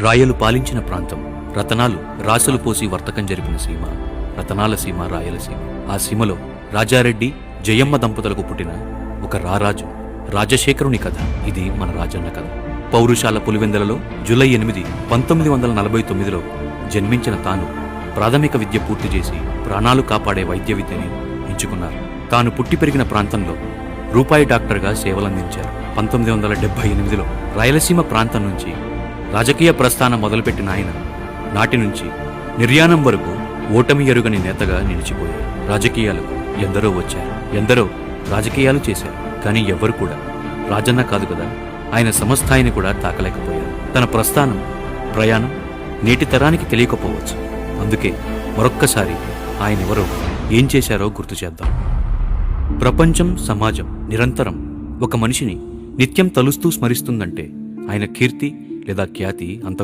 రాయలు పాలించిన ప్రాంతం. రతనాలు రాసులు పోసి వర్తకం జరిపిన సీమ. రతనాల సీమ రాయలసీమ ఆ సీమలో రాజారెడ్డి జయమ్మ దంపతులకు పుట్టిన ఒక రారాజు. రాజశేఖరుని కథ. ఇది మన రాజన్న కథ. పౌరుషాల పులివెందలలో జూలై ఎనిమిది పంతొమ్మిది వందల నలభై తొమ్మిదిలో జన్మించిన తాను ప్రాథమిక విద్య పూర్తి చేసి ప్రాణాలు కాపాడే వైద్య విద్యని ఎంచుకున్నారు. తాను పుట్టి పెరిగిన ప్రాంతంలో రూపాయి డాక్టర్గా సేవలందించారు. పంతొమ్మిది వందల డెబ్బై ఎనిమిదిలో రాయలసీమ ప్రాంతం నుంచి రాజకీయ ప్రస్థానం మొదలుపెట్టిన ఆయన నాటి నుంచి నిర్యాణం వరకు ఓటమి ఎరుగని నేతగా నిలిచిపోయారు. రాజకీయాలకు ఎందరో వచ్చారు. ఎందరో రాజకీయాలు చేశారు. కానీ ఎవ్వరు కూడా రాజన్న కాదు కదా ఆయన సమస్థాయిని కూడా తాకలేకపోయారు. తన ప్రస్థానం ప్రయాణం నేటి తరానికి తెలియకపోవచ్చు. అందుకే మరొక్కసారి ఆయన ఎవరో ఏం చేశారో గుర్తు చేద్దాం. ప్రపంచం సమాజం నిరంతరం ఒక మనిషిని నిత్యం తలుస్తూ స్మరిస్తుందంటే ఆయన కీర్తి లేదా ఖ్యాతి అంత